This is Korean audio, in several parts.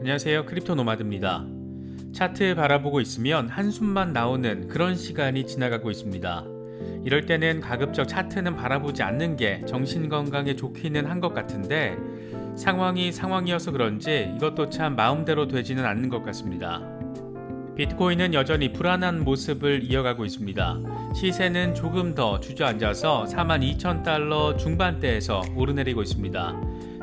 안녕하세요. 크립토 노마드입니다. 차트 바라보고 있으면 한숨만 나오는 그런 시간이 지나가고 있습니다. 이럴 때는 가급적 차트는 바라보지 않는 게 정신 건강에 좋기는 한 것 같은데 상황이 상황이어서 그런지 이것도 참 마음대로 되지는 않는 것 같습니다. 비트코인은 여전히 불안한 모습을 이어가고 있습니다. 시세는 조금 더 주저앉아서 42,000달러 중반대에서 오르내리고 있습니다.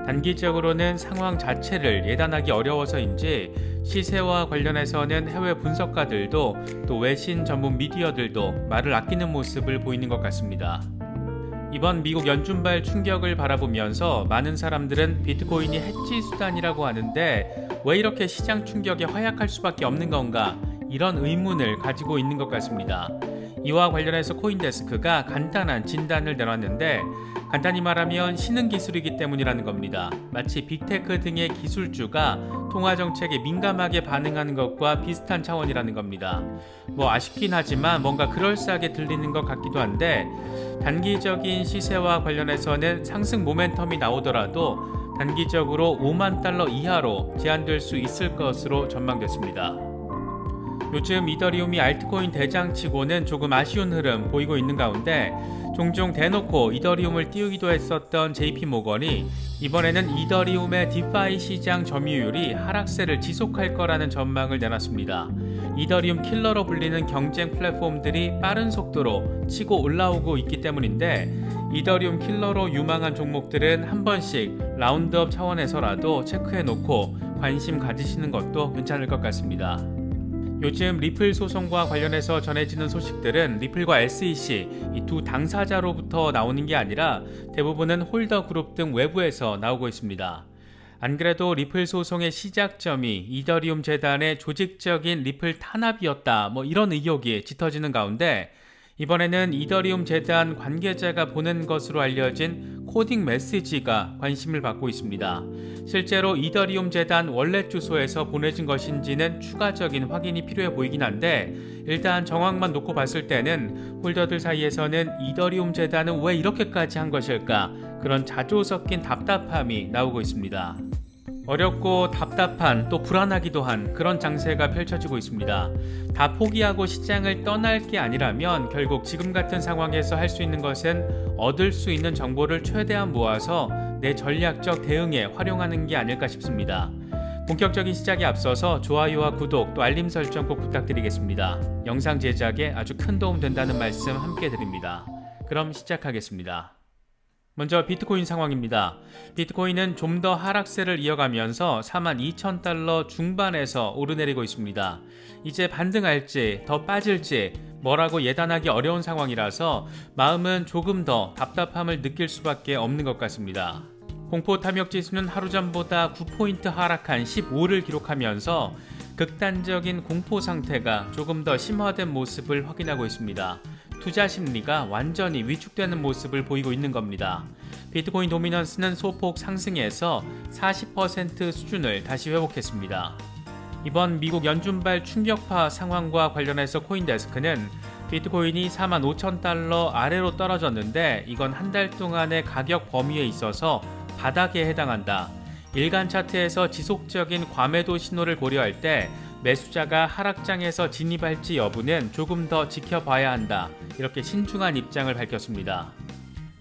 단기적으로는 상황 자체를 예단하기 어려워서인지 시세와 관련해서는 해외 분석가들도 또 외신 전문 미디어들도 말을 아끼는 모습을 보이는 것 같습니다. 이번 미국 연준발 충격을 바라보면서 많은 사람들은 비트코인이 해지 수단이라고 하는데 왜 이렇게 시장 충격에 허약할 수밖에 없는 건가 이런 의문을 가지고 있는 것 같습니다. 이와 관련해서 코인데스크가 간단한 진단을 내놨는데 간단히 말하면 신흥 기술이기 때문이라는 겁니다. 마치 빅테크 등의 기술주가 통화 정책에 민감하게 반응하는 것과 비슷한 차원이라는 겁니다. 뭐 아쉽긴 하지만 뭔가 그럴싸하게 들리는 것 같기도 한데 단기적인 시세와 관련해서는 상승 모멘텀이 나오더라도 단기적으로 5만 달러 이하로 제한될 수 있을 것으로 전망됐습니다. 요즘 이더리움이 알트코인 대장치고는 조금 아쉬운 흐름 보이고 있는 가운데 종종 대놓고 이더리움을 띄우기도 했었던 JP 모건이 이번에는 이더리움의 디파이 시장 점유율이 하락세를 지속할 거라는 전망을 내놨습니다. 이더리움 킬러로 불리는 경쟁 플랫폼들이 빠른 속도로 치고 올라오고 있기 때문인데 이더리움 킬러로 유망한 종목들은 한 번씩 라운드업 차원에서라도 체크해 놓고 관심 가지시는 것도 괜찮을 것 같습니다. 요즘 리플 소송과 관련해서 전해지는 소식들은 리플과 SEC 이두 당사자로부터 나오는 게 아니라 대부분은 홀더 그룹 등 외부에서 나오고 있습니다. 안 그래도 리플 소송의 시작점이 이더리움 재단의 조직적인 리플 탄압이었다 뭐 이런 의혹이 짙어지는 가운데 이번에는 이더리움 재단 관계자가 보낸 것으로 알려진 코딩 메시지가 관심을 받고 있습니다. 실제로 이더리움 재단 원래 주소에서 보내진 것인지는 추가적인 확인이 필요해 보이긴 한데 일단 정황만 놓고 봤을 때는 홀더들 사이에서는 이더리움 재단은 왜 이렇게까지 한 것일까 그런 자조 섞인 답답함이 나오고 있습니다. 어렵고 답답한 또 불안하기도 한 그런 장세가 펼쳐지고 있습니다. 다 포기하고 시장을 떠날 게 아니라면 결국 지금 같은 상황에서 할 수 있는 것은 얻을 수 있는 정보를 최대한 모아서 내 전략적 대응에 활용하는 게 아닐까 싶습니다. 본격적인 시작에 앞서서 좋아요와 구독 또 알림 설정 꼭 부탁드리겠습니다. 영상 제작에 아주 큰 도움 된다는 말씀 함께 드립니다. 그럼 시작하겠습니다. 먼저 비트코인 상황입니다. 비트코인은 좀 더 하락세를 이어가면서 42,000달러 중반에서 오르내리고 있습니다. 이제 반등할지 더 빠질지 뭐라고 예단하기 어려운 상황이라서 마음은 조금 더 답답함을 느낄 수밖에 없는 것 같습니다. 공포 탐욕 지수는 하루 전보다 9포인트 하락한 15를 기록하면서 극단적인 공포 상태가 조금 더 심화된 모습을 확인하고 있습니다. 투자 심리가 완전히 위축되는 모습을 보이고 있는 겁니다. 비트코인 도미넌스는 소폭 상승해서 40% 수준을 다시 회복했습니다. 이번 미국 연준발 충격파 상황과 관련해서 코인데스크는 비트코인이 4만 5천 달러 아래로 떨어졌는데 이건 한 달 동안의 가격 범위에 있어서 바닥에 해당한다. 일간 차트에서 지속적인 과매도 신호를 고려할 때 매수자가 하락장에서 진입할지 여부는 조금 더 지켜봐야 한다. 이렇게 신중한 입장을 밝혔습니다.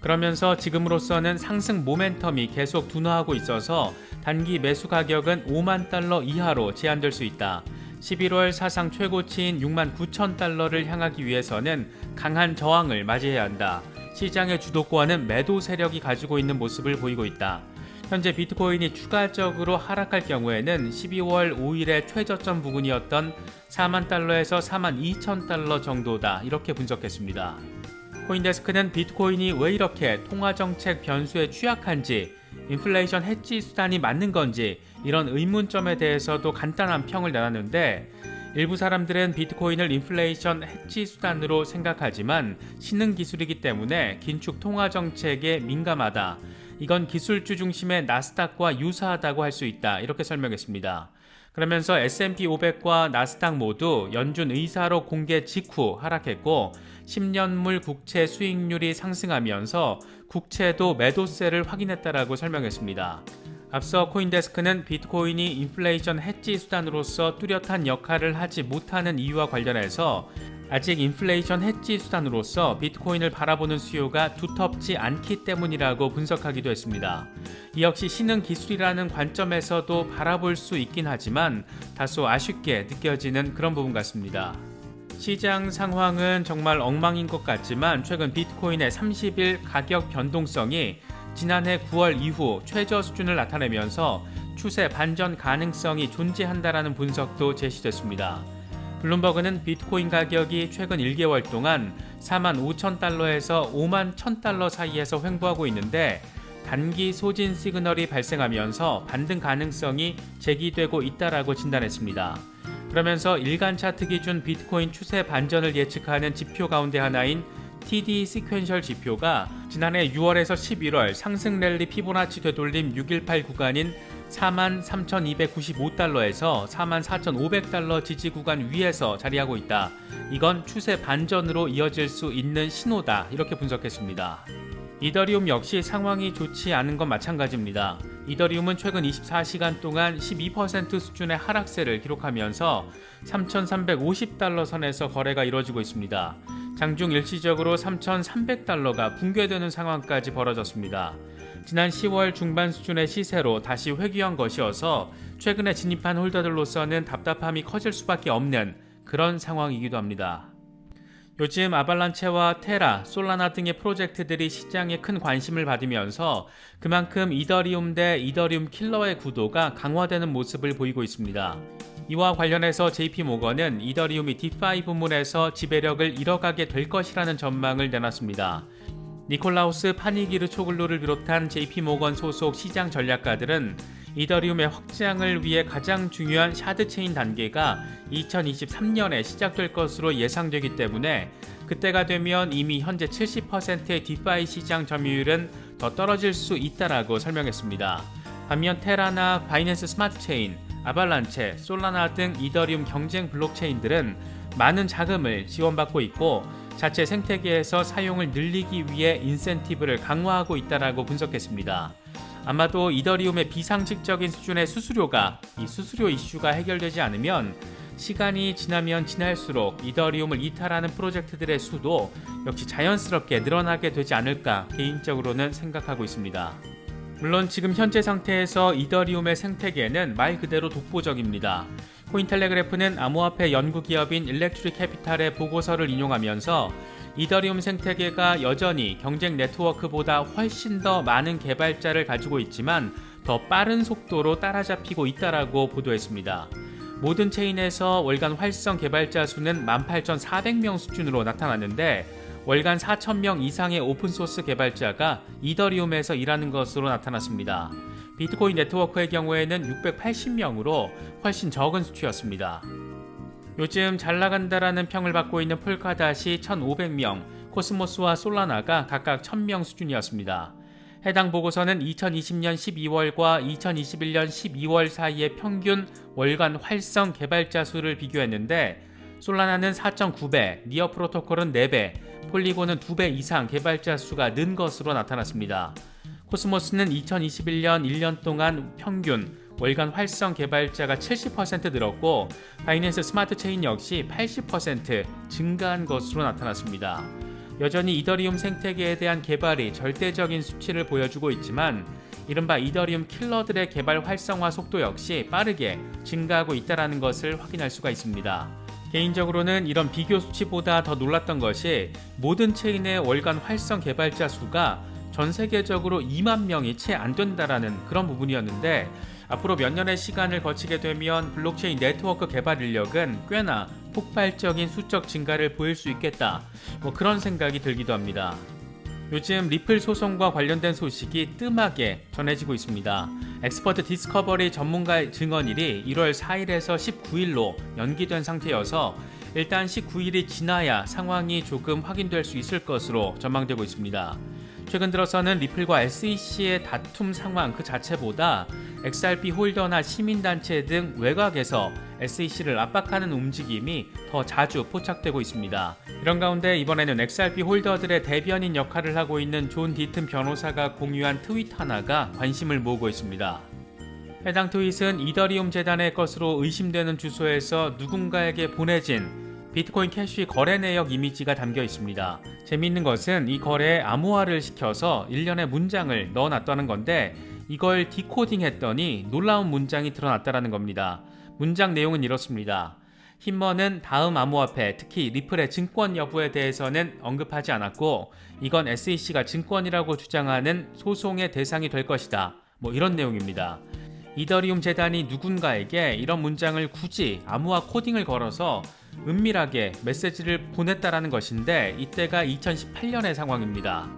그러면서 지금으로서는 상승 모멘텀이 계속 둔화하고 있어서 단기 매수 가격은 5만 달러 이하로 제한될 수 있다. 11월 사상 최고치인 6만 9천 달러를 향하기 위해서는 강한 저항을 맞이해야 한다. 시장의 주도권은 매도 세력이 가지고 있는 모습을 보이고 있다. 현재 비트코인이 추가적으로 하락할 경우에는 12월 5일의 최저점 부근이었던 4만 달러에서 4만 2천 달러 정도다. 이렇게 분석했습니다. 코인데스크는 비트코인이 왜 이렇게 통화정책 변수에 취약한지, 인플레이션 해지 수단이 맞는 건지 이런 의문점에 대해서도 간단한 평을 내놨는데 일부 사람들은 비트코인을 인플레이션 해지 수단으로 생각하지만 신흥 기술이기 때문에 긴축 통화 정책에 민감하다. 이건 기술주 중심의 나스닥과 유사하다고 할 수 있다. 이렇게 설명했습니다. 그러면서 S&P 500과 나스닥 모두 연준 의사로 공개 직후 하락했고 10년물 국채 수익률이 상승하면서 국채도 매도세를 확인했다라고 설명했습니다. 앞서 코인데스크는 비트코인이 인플레이션 해지 수단으로서 뚜렷한 역할을 하지 못하는 이유와 관련해서 아직 인플레이션 해지 수단으로서 비트코인을 바라보는 수요가 두텁지 않기 때문이라고 분석하기도 했습니다. 이 역시 신흥 기술이라는 관점에서도 바라볼 수 있긴 하지만 다소 아쉽게 느껴지는 그런 부분 같습니다. 시장 상황은 정말 엉망인 것 같지만 최근 비트코인의 30일 가격 변동성이 지난해 9월 이후 최저 수준을 나타내면서 추세 반전 가능성이 존재한다라는 분석도 제시됐습니다. 블룸버그는 비트코인 가격이 최근 1개월 동안 4만 5천 달러에서 5만 1천 달러 사이에서 횡보하고 있는데 단기 소진 시그널이 발생하면서 반등 가능성이 제기되고 있다라고 진단했습니다. 그러면서 일간 차트 기준 비트코인 추세 반전을 예측하는 지표 가운데 하나인 TD 시퀀셜 지표가 지난해 6월에서 11월 상승 랠리 피보나치 되돌림 618 구간인 43,295달러에서 44,500달러 지지 구간 위에서 자리하고 있다. 이건 추세 반전으로 이어질 수 있는 신호다. 이렇게 분석했습니다. 이더리움 역시 상황이 좋지 않은 건 마찬가지입니다. 이더리움은 최근 24시간 동안 12% 수준의 하락세를 기록하면서 3,350달러 선에서 거래가 이루어지고 있습니다. 장중 일시적으로 3,300달러가 붕괴되는 상황까지 벌어졌습니다. 지난 10월 중반 수준의 시세로 다시 회귀한 것이어서 최근에 진입한 홀더들로서는 답답함이 커질 수밖에 없는 그런 상황이기도 합니다. 요즘 아발란체와 테라, 솔라나 등의 프로젝트들이 시장에 큰 관심을 받으면서 그만큼 이더리움 대 이더리움 킬러의 구도가 강화되는 모습을 보이고 있습니다. 이와 관련해서 JP모건은 이더리움이 디파이 부문에서 지배력을 잃어가게 될 것이라는 전망을 내놨습니다. 니콜라우스 파니기르 초글로를 비롯한 JP모건 소속 시장 전략가들은 이더리움의 확장을 위해 가장 중요한 샤드 체인 단계가 2023년에 시작될 것으로 예상되기 때문에 그때가 되면 이미 현재 70%의 디파이 시장 점유율은 더 떨어질 수 있다라고 설명했습니다. 반면 테라나 바이낸스 스마트 체인, 아발란체, 솔라나 등 이더리움 경쟁 블록체인들은 많은 자금을 지원받고 있고 자체 생태계에서 사용을 늘리기 위해 인센티브를 강화하고 있다라고 분석했습니다. 아마도 이더리움의 비상식적인 수준의 수수료가 이 수수료 이슈가 해결되지 않으면 시간이 지나면 지날수록 이더리움을 이탈하는 프로젝트들의 수도 역시 자연스럽게 늘어나게 되지 않을까 개인적으로는 생각하고 있습니다. 물론 지금 현재 상태에서 이더리움의 생태계는 말 그대로 독보적입니다. 코인텔레그래프는 암호화폐 연구기업인 일렉트릭 캐피탈의 보고서를 인용하면서 이더리움 생태계가 여전히 경쟁 네트워크보다 훨씬 더 많은 개발자를 가지고 있지만 더 빠른 속도로 따라잡히고 있다라고 보도했습니다. 모든 체인에서 월간 활성 개발자 수는 18,400명 수준으로 나타났는데 월간 4,000명 이상의 오픈소스 개발자가 이더리움에서 일하는 것으로 나타났습니다. 비트코인 네트워크의 경우에는 680명으로 훨씬 적은 수치였습니다. 요즘 잘 나간다라는 평을 받고 있는 폴카닷이 1,500명, 코스모스와 솔라나가 각각 1,000명 수준이었습니다. 해당 보고서는 2020년 12월과 2021년 12월 사이의 평균 월간 활성 개발자 수를 비교했는데 솔라나는 4.9배, 니어 프로토콜은 4배, 폴리곤은 2배 이상 개발자 수가 는 것으로 나타났습니다. 코스모스는 2021년 1년 동안 평균 월간 활성 개발자가 70% 늘었고 바이낸스 스마트 체인 역시 80% 증가한 것으로 나타났습니다. 여전히 이더리움 생태계에 대한 개발이 절대적인 수치를 보여주고 있지만 이른바 이더리움 킬러들의 개발 활성화 속도 역시 빠르게 증가하고 있다는 것을 확인할 수가 있습니다. 개인적으로는 이런 비교 수치보다 더 놀랐던 것이 모든 체인의 월간 활성 개발자 수가 전 세계적으로 2만 명이 채 안 된다라는 그런 부분이었는데 앞으로 몇 년의 시간을 거치게 되면 블록체인 네트워크 개발 인력은 꽤나 폭발적인 수적 증가를 보일 수 있겠다. 뭐 그런 생각이 들기도 합니다. 요즘 리플 소송과 관련된 소식이 뜸하게 전해지고 있습니다. 엑스퍼트 디스커버리 전문가의 증언일이 1월 4일에서 19일로 연기된 상태여서 일단 19일이 지나야 상황이 조금 확인될 수 있을 것으로 전망되고 있습니다. 최근 들어서는 리플과 SEC의 다툼 상황 그 자체보다 XRP 홀더나 시민단체 등 외곽에서 SEC를 압박하는 움직임이 더 자주 포착되고 있습니다. 이런 가운데 이번에는 XRP 홀더들의 대변인 역할을 하고 있는 존 디튼 변호사가 공유한 트윗 하나가 관심을 모으고 있습니다. 해당 트윗은 이더리움 재단의 것으로 의심되는 주소에서 누군가에게 보내진 비트코인 캐시 거래 내역 이미지가 담겨 있습니다. 재미있는 것은 이 거래에 암호화를 시켜서 일련의 문장을 넣어놨다는 건데 이걸 디코딩 했더니 놀라운 문장이 드러났다는 겁니다. 문장 내용은 이렇습니다. 힘머는 다음 암호화폐, 특히 리플의 증권 여부에 대해서는 언급하지 않았고 이건 SEC가 증권이라고 주장하는 소송의 대상이 될 것이다. 뭐 이런 내용입니다. 이더리움 재단이 누군가에게 이런 문장을 굳이 암호화 코딩을 걸어서 은밀하게 메시지를 보냈다라는 것인데 이때가 2018년의 상황입니다.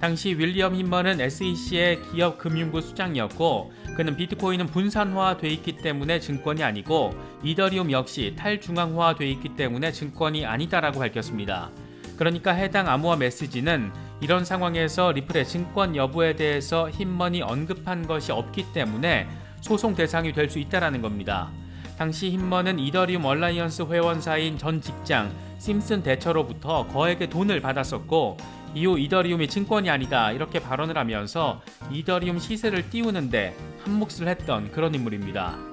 당시 윌리엄 힘머는 SEC의 기업 금융부 수장이었고 그는 비트코인은 분산화돼 있기 때문에 증권이 아니고 이더리움 역시 탈중앙화돼 있기 때문에 증권이 아니다라고 밝혔습니다. 그러니까 해당 암호화 메시지는 이런 상황에서 리플의 증권 여부에 대해서 힘머니 언급한 것이 없기 때문에 소송 대상이 될 수 있다라는 겁니다. 당시 힘머는 이더리움 얼라이언스 회원사인 전 직장 심슨 대처로부터 거액의 돈을 받았었고 이후 이더리움이 증권이 아니다 이렇게 발언을 하면서 이더리움 시세를 띄우는데 한몫을 했던 그런 인물입니다.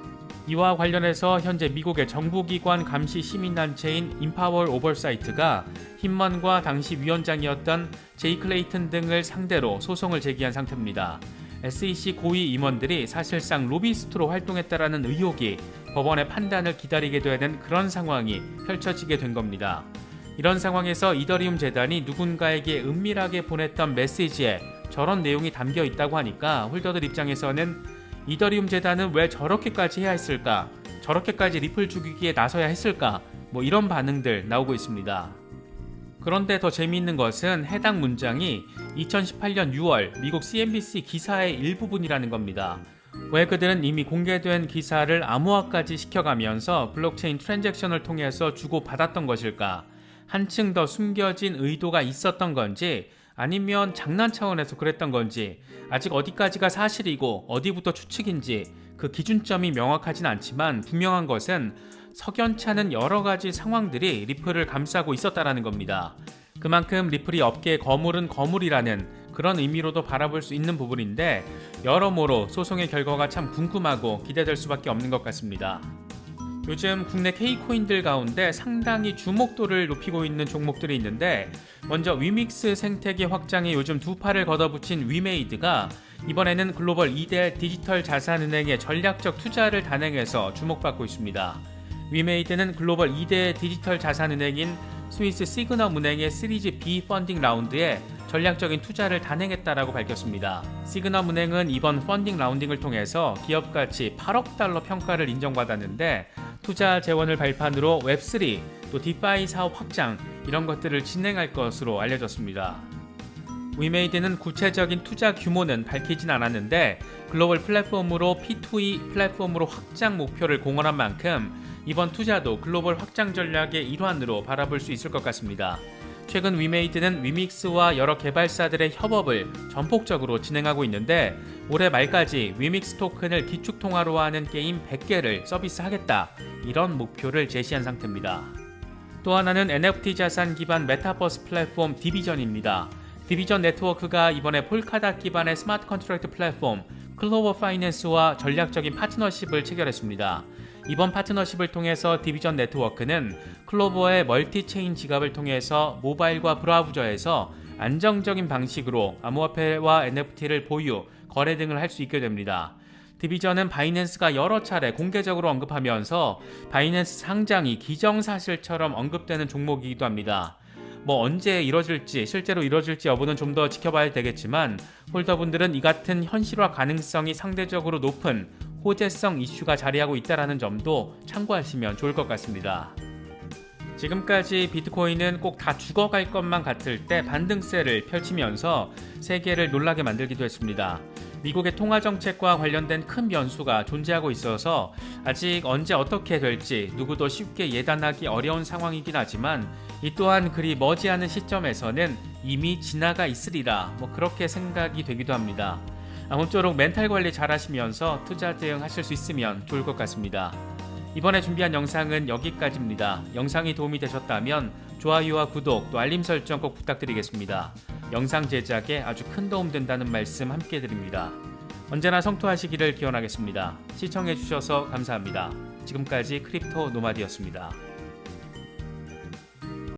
이와 관련해서 현재 미국의 정부기관 감시 시민단체인 인파월 오버사이트가 힘먼과 당시 위원장이었던 제이 클레이튼 등을 상대로 소송을 제기한 상태입니다. SEC 고위 임원들이 사실상 로비스트로 활동했다라는 의혹이 법원의 판단을 기다리게 되는 그런 상황이 펼쳐지게 된 겁니다. 이런 상황에서 이더리움 재단이 누군가에게 은밀하게 보냈던 메시지에 저런 내용이 담겨 있다고 하니까 홀더들 입장에서는 이더리움 재단은 왜 저렇게까지 해야 했을까? 저렇게까지 리플 죽이기에 나서야 했을까? 뭐 이런 반응들 나오고 있습니다. 그런데 더 재미있는 것은 해당 문장이 2018년 6월 미국 CNBC 기사의 일부분이라는 겁니다. 왜 그들은 이미 공개된 기사를 암호화까지 시켜가면서 블록체인 트랜잭션을 통해서 주고받았던 것일까? 한층 더 숨겨진 의도가 있었던 건지 아니면 장난 차원에서 그랬던 건지 아직 어디까지가 사실이고 어디부터 추측인지 그 기준점이 명확하진 않지만 분명한 것은 석연찮은 여러 가지 상황들이 리플을 감싸고 있었다라는 겁니다. 그만큼 리플이 업계의 거물은 거물이라는 그런 의미로도 바라볼 수 있는 부분인데 여러모로 소송의 결과가 참 궁금하고 기대될 수밖에 없는 것 같습니다. 요즘 국내 K코인들 가운데 상당히 주목도를 높이고 있는 종목들이 있는데 먼저 위믹스 생태계 확장에 요즘 두 팔을 걷어붙인 위메이드가 이번에는 글로벌 2대 디지털 자산은행의 전략적 투자를 단행해서 주목받고 있습니다. 위메이드는 글로벌 2대 디지털 자산은행인 스위스 시그넘 은행의 시리즈 B 펀딩 라운드에 전략적인 투자를 단행했다라고 밝혔습니다. 시그넘 은행은 이번 펀딩 라운딩을 통해서 기업 가치 8억 달러 평가를 인정받았는데 투자 재원을 발판으로 웹3 또 디파이 사업 확장 이런 것들을 진행할 것으로 알려졌습니다. 위메이드는 구체적인 투자 규모는 밝히진 않았는데 글로벌 플랫폼으로 P2E 플랫폼으로 확장 목표를 공언한 만큼 이번 투자도 글로벌 확장 전략의 일환으로 바라볼 수 있을 것 같습니다. 최근 위메이드는 위믹스와 여러 개발사들의 협업을 전폭적으로 진행하고 있는데 올해 말까지 위믹스 토큰을 기축 통화로 하는 게임 100개를 서비스하겠다 이런 목표를 제시한 상태입니다. 또 하나는 NFT 자산 기반 메타버스 플랫폼 디비전입니다. 디비전 네트워크가 이번에 폴카닷 기반의 스마트 컨트랙트 플랫폼 클로버 파이낸스와 전략적인 파트너십을 체결했습니다. 이번 파트너십을 통해서 디비전 네트워크는 클로버의 멀티체인 지갑을 통해서 모바일과 브라우저에서 안정적인 방식으로 암호화폐와 NFT를 보유, 거래 등을 할 수 있게 됩니다. 디비전은 바이낸스가 여러 차례 공개적으로 언급하면서 바이낸스 상장이 기정사실처럼 언급되는 종목이기도 합니다. 뭐 언제 이뤄질지 실제로 이뤄질지 여부는 좀 더 지켜봐야 되겠지만 홀더분들은 이 같은 현실화 가능성이 상대적으로 높은 호재성 이슈가 자리하고 있다는 점도 참고하시면 좋을 것 같습니다. 지금까지 비트코인은 꼭 다 죽어갈 것만 같을 때 반등세를 펼치면서 세계를 놀라게 만들기도 했습니다. 미국의 통화 정책과 관련된 큰 변수가 존재하고 있어서 아직 언제 어떻게 될지 누구도 쉽게 예단하기 어려운 상황이긴 하지만 이 또한 그리 머지않은 시점에서는 이미 지나가 있으리라 뭐 그렇게 생각이 되기도 합니다. 아무쪼록 멘탈 관리 잘 하시면서 투자 대응하실 수 있으면 좋을 것 같습니다. 이번에 준비한 영상은 여기까지입니다. 영상이 도움이 되셨다면 좋아요와 구독 또 알림 설정 꼭 부탁드리겠습니다. 영상 제작에 아주 큰 도움 된다는 말씀 함께 드립니다. 언제나 성투하시기를 기원하겠습니다. 시청해주셔서 감사합니다. 지금까지 크립토 노마디였습니다.